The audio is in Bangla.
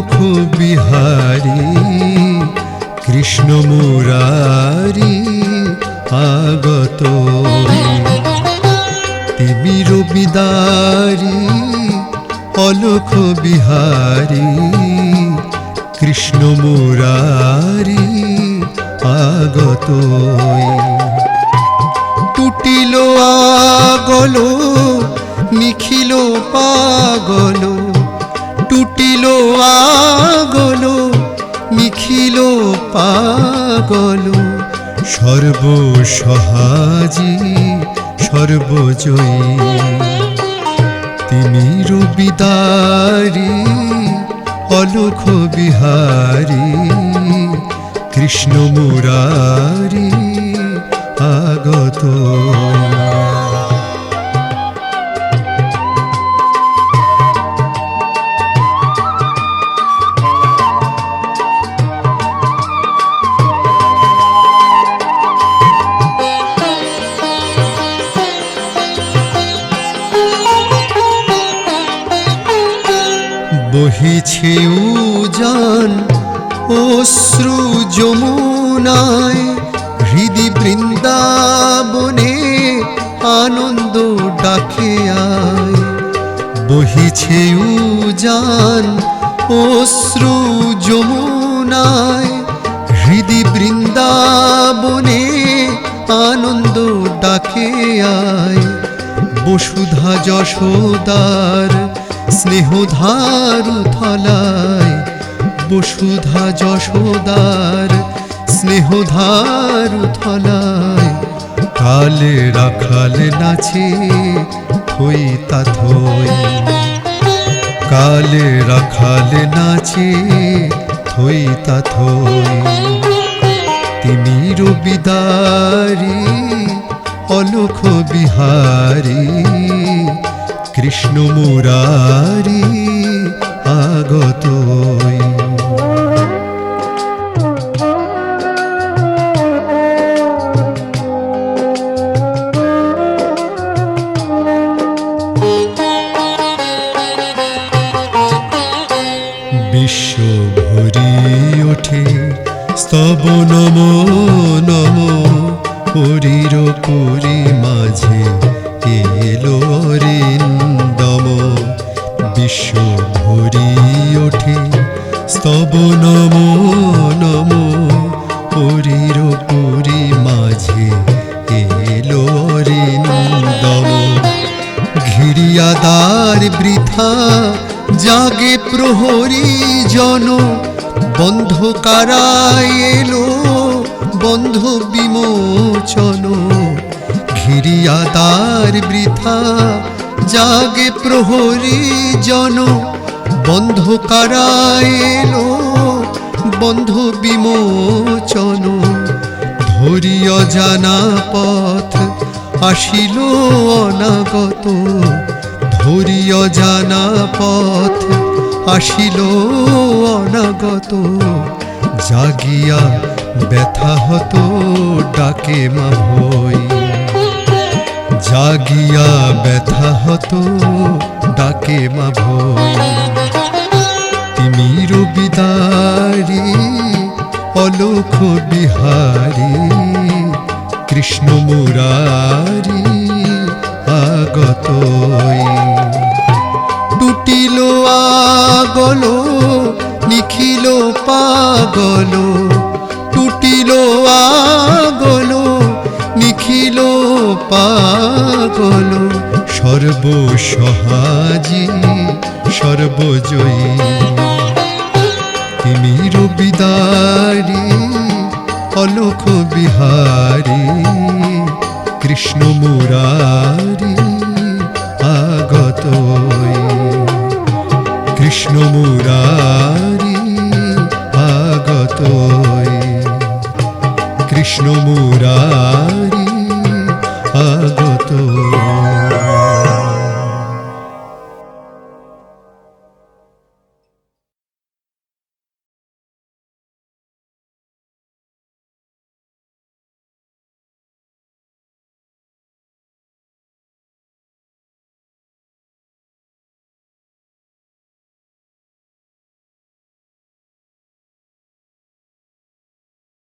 অলোক বিহারী, কৃষ্ণ মুরারি আগত। তিমির বিদারি অলোক বিহারী, কৃষ্ণ মুরারি আগত। টুটিল আগল, নিখিল পাগল পাগল সর্বসহাজি সর্বজয়ী। তিনি রবিদারি অলখ বিহারী কৃষ্ণ মুরারি আগত। বহিছে উজান, অশ্রু যমুনায়, হৃদি বৃন্দাবনে আনন্দ ডাকে আয়। বহিছে উজান, অশ্রু যমুনায়, হৃদি বৃন্দাবনে আনন্দ ডাকে আয়। বসুধা যশোদার স্নেহধারু থলায় বসুধা যশোদার স্নেহধারু থলায় কালে রাখাল নাচে থই তা থই। কালে রাখাল নাচে থই তা থই। তিনি রবিদারি অলোক বিহারী। কৃষ্ণ মুরারি আগত বিশ্ব ভরি ওঠে স্তব নম নম হরির পুরী মাঝে। স্তব নম নম। হরির পুরী মাঝে এলো রিন্দম ঘিরিয়াদার বৃথা, জাগে প্রহরী জন। বন্ধ কারায় এলো বন্ধ বিমোচন। ঘিরিয়াদার বৃথা, জাগে প্রহরী জন। বন্ধ কারায় এলো, বন্ধ বিমোচন। ধরিয় জানা পথ আসিল অনাগত। ধরিয় জানা পথ আসিল অনাগত। জাগিয়া ব্যথা হতো ডাকে মা ভই জাগিয়া ব্যথা হতো ডাকে মা তিমির বিদারি, অলোক বিহারী, কৃষ্ণ মুরারি আগত টুটিল আগল, নিখিল পাগল টুটিল আগল, নিখিল পাগল। সর্বসহাজি, সর্বজয়ী। তিনি রবিদারি অলোক বিহারি কৃষ্ণ মুরারি আগত কৃষ্ণ মুরারি আগত কৃষ্ণ মুরারি